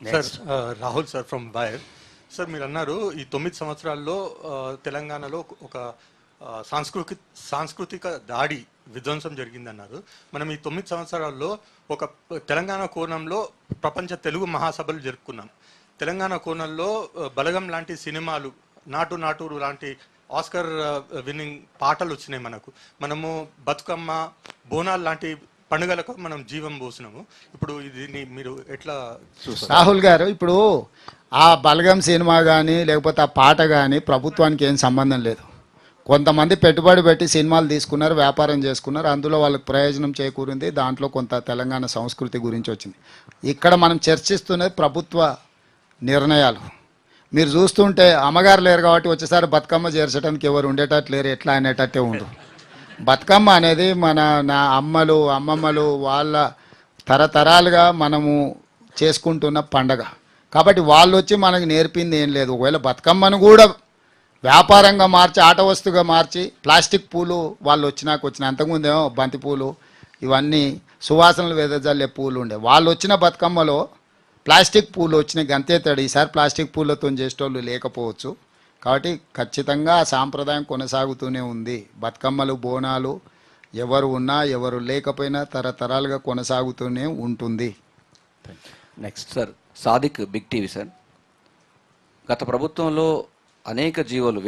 Sir Rahul sir from బాయర్ sir మీరు అన్నారు ఈ తొమ్మిది సంవత్సరాల్లో ఆ, తెలంగాణలో ఒక- ఒక ఆ, సాంస్కృతిక సాంస్కృతిక దాడి విధ్వంసం జరిగిందన్నారు. మనం ఈ తొమ్మిది సంవత్సరాల్లో ఒక తెలంగాణ కోణంలో ప్రపంచ తెలుగు మహాసభలు జరుపుకున్నాం. తెలంగాణ కోణంలో ఆ, బలగం లాంటి సినిమాలు నాటు నాటు లాంటి ఆస్కర్ విన్నింగ్ పాటలు వచ్చినాయి మనకు. మనము బతుకమ్మ బోనాలు లాంటి పండుగలకు మనం జీవం పోసినాము. ఇప్పుడు దీన్ని మీరు ఎట్లా రాహుల్ గారు ఇప్పుడు ఆ బలగం సినిమా కానీ లేకపోతే ఆ పాట కానీ ప్రభుత్వానికి ఏం సంబంధం లేదు. కొంతమంది పెట్టుబడి పెట్టి సినిమాలు తీసుకున్నారు వ్యాపారం చేసుకున్నారు అందులో వాళ్ళకి ప్రయోజనం చేకూరింది దాంట్లో కొంత తెలంగాణ సంస్కృతి గురించి వచ్చింది. ఇక్కడ మనం చర్చిస్తున్నది ప్రభుత్వ నిర్ణయాలు. మీరు చూస్తుంటే అమ్మగారు లేరు కాబట్టి వచ్చేసారి బతుకమ్మ చేర్చడానికి ఎవరు ఉండేటట్టు లేరు ఎట్లా అనేటట్టే ఉండదు బతుకమ్మ అనేది మన నా అమ్మలు అమ్మమ్మలు వాళ్ళ తరతరాలుగా మనము చేసుకుంటున్న పండగ. కాబట్టి వాళ్ళు వచ్చి మనకు నేర్పింది ఏం లేదు. ఒకవేళ బతుకమ్మను కూడా వ్యాపారంగా మార్చి ఆట వస్తువుగా మార్చి ప్లాస్టిక్ పూలు వాళ్ళు వచ్చినాక వచ్చిన అంతకుముందేమో బంతి పూలు ఇవన్నీ సువాసనలు వెదజల్లే పూలు ఉండే. వాళ్ళు వచ్చిన బతుకమ్మలో ప్లాస్టిక్ పూలు వచ్చినాయి. గంతే తేడా ఈసారి ప్లాస్టిక్ పూలతో చేసేటోళ్ళు లేకపోవచ్చు. కాబట్టి ఖచ్చితంగా సాంప్రదాయం కొనసాగుతూనే ఉంది. బతుకమ్మలు బోనాలు ఎవరు ఉన్నా ఎవరు లేకపోయినా తరతరాలుగా కొనసాగుతూనే ఉంటుంది. Next sir Sadiq big TV sir గత ప్రభుత్వంలో అనేక జీవోలు